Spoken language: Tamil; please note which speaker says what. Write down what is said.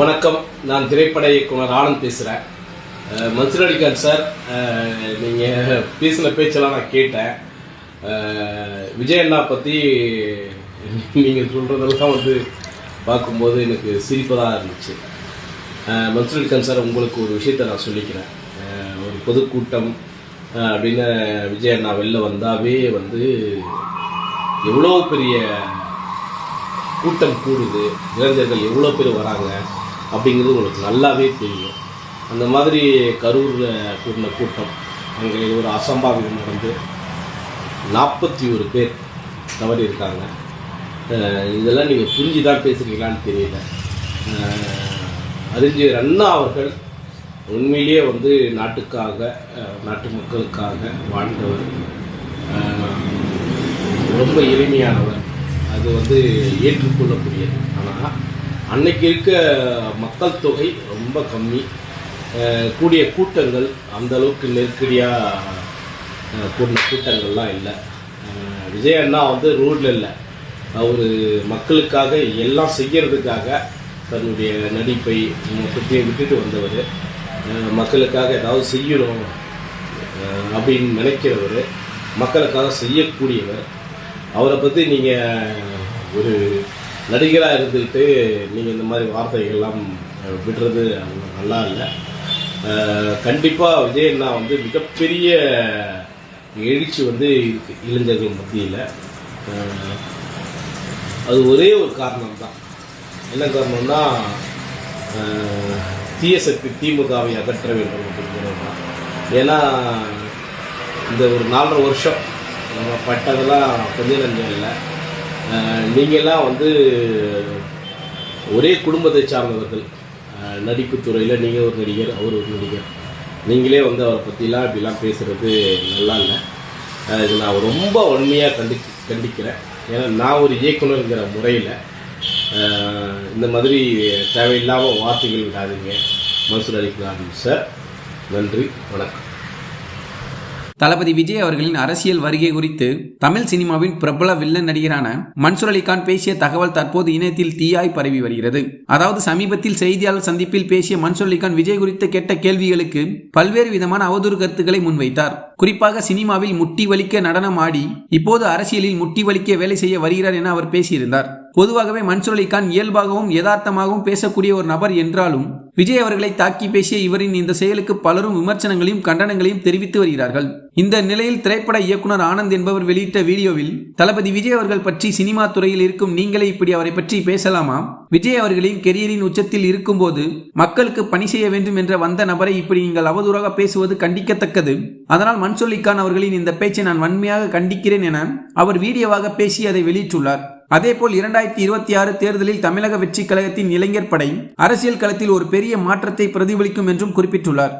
Speaker 1: வணக்கம். நான் திரைப்பட இயக்குனர் ஆனந்த் பேசுகிறேன் மன்சூர் அலிகான் சார். நீங்கள் பேசின பேச்செல்லாம் நான் கேட்டேன். விஜய் அண்ணா பற்றி நீங்கள் சொல்கிறதெல்லாம் வந்து பார்க்கும்போது எனக்கு சிரிப்பதாக இருந்துச்சு. மன்சூர் அலிகான் சார் உங்களுக்கு ஒரு விஷயத்தை நான் சொல்லிக்கிறேன். ஒரு பொதுக்கூட்டம் அப்படின்னு விஜய் அண்ணா வெளில வந்தாவே வந்து எவ்வளோ பெரிய கூட்டம் கூடுது இளைஞர்கள் எவ்வளோ பேர் வராங்க அப்படிங்கிறது உங்களுக்கு நல்லாவே தெரியும். அந்த மாதிரி கரூரில் கூடின கூட்டம் அங்கே ஒரு அசம்பாவிதம் நடந்து நாற்பத்தி ஒரு பேர் தவறி இருக்காங்க. இதெல்லாம் நீங்கள் புரிஞ்சு தான் பேசுகிறீங்களான்னு தெரியல அறிஞர் அண்ணா அவர்கள் உண்மையிலேயே வந்து நாட்டுக்காக நாட்டு மக்களுக்காக வாழ்ந்தவர். ரொம்ப எளிமையானவர். அது வந்து ஏற்றுக்கொள்ளக்கூடியது. ஆனால் அன்னைக்கு இருக்க மக்கள் தொகை ரொம்ப கம்மி. கூடிய கூட்டங்கள் அந்த அளவுக்கு நெருக்கடியாக கூடின கூட்டங்கள்லாம் இல்லை. விஜய் அண்ணா வந்து ரோடில் இல்லை. அவர் மக்களுக்காக எல்லாம் செய்கிறதுக்காக தன்னுடைய நடிப்பை பற்றியை விட்டுட்டு வந்தவர். மக்களுக்காக ஏதாவது செய்யணும் அப்படின்னு நினைக்கிறவர். மக்களுக்காக செய்யக்கூடியவர். அவரை பற்றி நீங்கள் ஒரு நடிகராக இருந்துக்கிட்டு நீங்கள் இந்த மாதிரி வார்த்தைகள்லாம் விடுறது நல்லா இல்லை. கண்டிப்பாக விஜய் வந்து மிகப்பெரிய எழுச்சி வந்து இருக்கு இளைஞர்கள் மத்தியில். அது ஒரே ஒரு காரணம் தான் என்ன காரணம்னா தீயசக்தி தீய சக்தி திமுகவை அகற்ற வேண்டும் அப்படிங்கிறது தான் ஏன்னா இந்த ஒரு நாலரை வருஷம் நம்ம பட்டதெல்லாம் கொஞ்சம் நஞ்சம் இல்லை நீங்கள்லாம் வந்து ஒரே குடும்பத்தை சார்ந்தவர்கள். நடிப்பு துறையில் நீங்கள் ஒரு நடிகர் அவர் ஒரு நடிகர். நீங்களே வந்து அவரை பற்றிலாம் இப்படிலாம் பேசுகிறது நல்லா இல்லை. இது நான் ரொம்ப உண்மையாக கண்டி கண்டிக்கிறேன். ஏன்னா நான் ஒரு இயக்குனருங்கிற முறையில் இந்த மாதிரி தேவையில்லாமல் வார்த்தைகள் விடாதீங்க. மன்சூர் அலிகான் சார். நன்றி வணக்கம்.
Speaker 2: தளபதி விஜய் அவர்களின் அரசியல் வருகை குறித்து தமிழ் சினிமாவின் பிரபல வில்லன் நடிகரான மன்சூர் அலிகான் பேசிய தகவல் தற்போது இணையத்தில் தீயாய் பரவி வருகிறது. அதாவது சமீபத்தில் செய்தியாளர் சந்திப்பில் பேசிய மன்சூர் அலிகான் விஜய் குறித்து கேட்ட கேள்விகளுக்கு பல்வேறு விதமான அவதூறு கருத்துக்களை முன்வைத்தார். குறிப்பாக சினிமாவில் முட்டி வலிக்க நடனம் ஆடி இப்போது அரசியலில் முட்டி வலிக்க வேலை செய்ய வருகிறார் என அவர் பேசியிருந்தார். பொதுவாகவே மன்சூர் அலிகான் இயல்பாகவும் யதார்த்தமாகவும் பேசக்கூடிய ஒரு நபர் என்றாலும் விஜய் அவர்களை தாக்கி பேசிய இவரின் இந்த செயலுக்கு பலரும் விமர்சனங்களையும் கண்டனங்களையும் தெரிவித்து வருகிறார்கள். இந்த நிலையில் திரைப்பட இயக்குனர் ஆனந்த் என்பவர் வெளியிட்ட வீடியோவில் தளபதி விஜய் அவர்கள் பற்றி சினிமா துறையில் இருக்கும் நீங்களே இப்படி அவரை பற்றி பேசலாமா? விஜய் அவர்களின் கெரியரின் உச்சத்தில் இருக்கும்போது மக்களுக்கு பணி செய்ய வேண்டும் என்ற வந்த நபரை இப்படி நீங்கள் அவதூறாக பேசுவது கண்டிக்கத்தக்கது. அதனால் மன்சொல்லிக்கான் அவர்களின் இந்த பேச்சை நான் வன்மையாக கண்டிக்கிறேன் என அவர் வீடியோவாக பேசி அதை வெளியிட்டுள்ளார். அதேபோல் இரண்டாயிரத்தி இருபத்தி ஆறு தேர்தலில் தமிழக வெற்றி கழகத்தின் இளைஞர் படை அரசியல் களத்தில் ஒரு பெரிய மாற்றத்தை பிரதிபலிக்கும் என்றும் குறிப்பிட்டுள்ளார்.